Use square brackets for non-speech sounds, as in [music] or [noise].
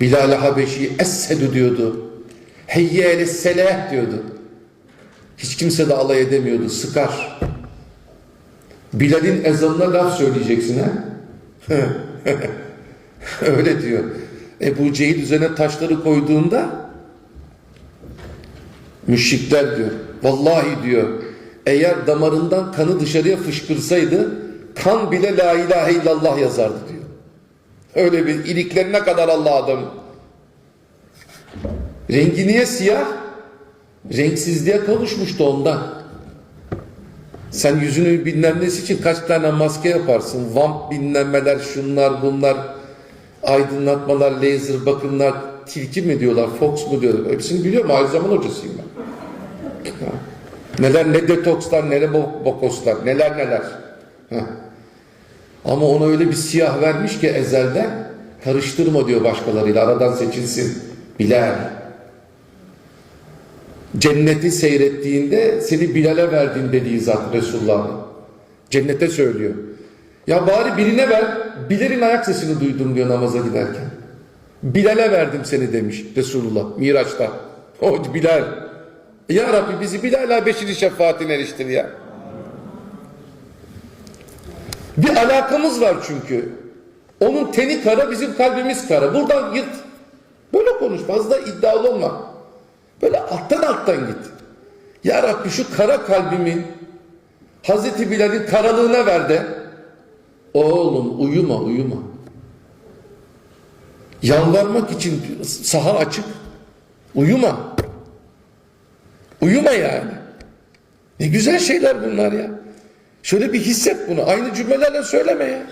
Bilal-i Habeşi essedü diyordu. Heyye ele selah diyordu. Hiç kimse de alay edemiyordu. Sıkar. Bilal'in ezanına laf söyleyeceksin ha? [laughs] Öyle diyor. Ebu Cehil üzerine taşları koyduğunda müşrikler diyor. Vallahi diyor eğer damarından kanı dışarıya fışkırsaydı kan bile la ilahe illallah yazardı diyor. Öyle bir iliklerine kadar Allah adam. Rengi niye siyah? Renksizliğe kavuşmuştu ondan. Sen yüzünü bilmem için kaç tane maske yaparsın. Vamp bilmemler, şunlar bunlar, aydınlatmalar, laser bakımlar, tilki mi diyorlar, fox mu diyorlar. Hepsini biliyorum. Aynı zaman hocasıyım ben. Neler ne detokslar, ne bo- bokoslar, neler neler. Ha. Ama ona öyle bir siyah vermiş ki ezelden karıştırma diyor başkalarıyla. Aradan seçilsin. Bilal. Cenneti seyrettiğinde seni Bilal'e verdim dediği zat Resulullah'ın. Cennete söylüyor. Ya bari birine ver. Bilal'in ayak sesini duydum diyor namaza giderken. Bilal'e verdim seni demiş Resulullah Miraç'ta. O Bilal. Ya Rabbi bizi Bilal'e beşinci şefaatine eriştir ya. Bir alakamız var çünkü. Onun teni kara, bizim kalbimiz kara. Buradan git. Böyle konuş. Fazla iddialı olma. Böyle alttan alttan git. Ya Rabbi şu kara kalbimi Hazreti Bilal'in karalığına ver de oğlum uyuma uyuma. Yalvarmak için saha açık. Uyuma. Uyuma yani. Ne güzel şeyler bunlar ya. Şöyle bir hisset bunu. Aynı cümlelerle söyleme ya.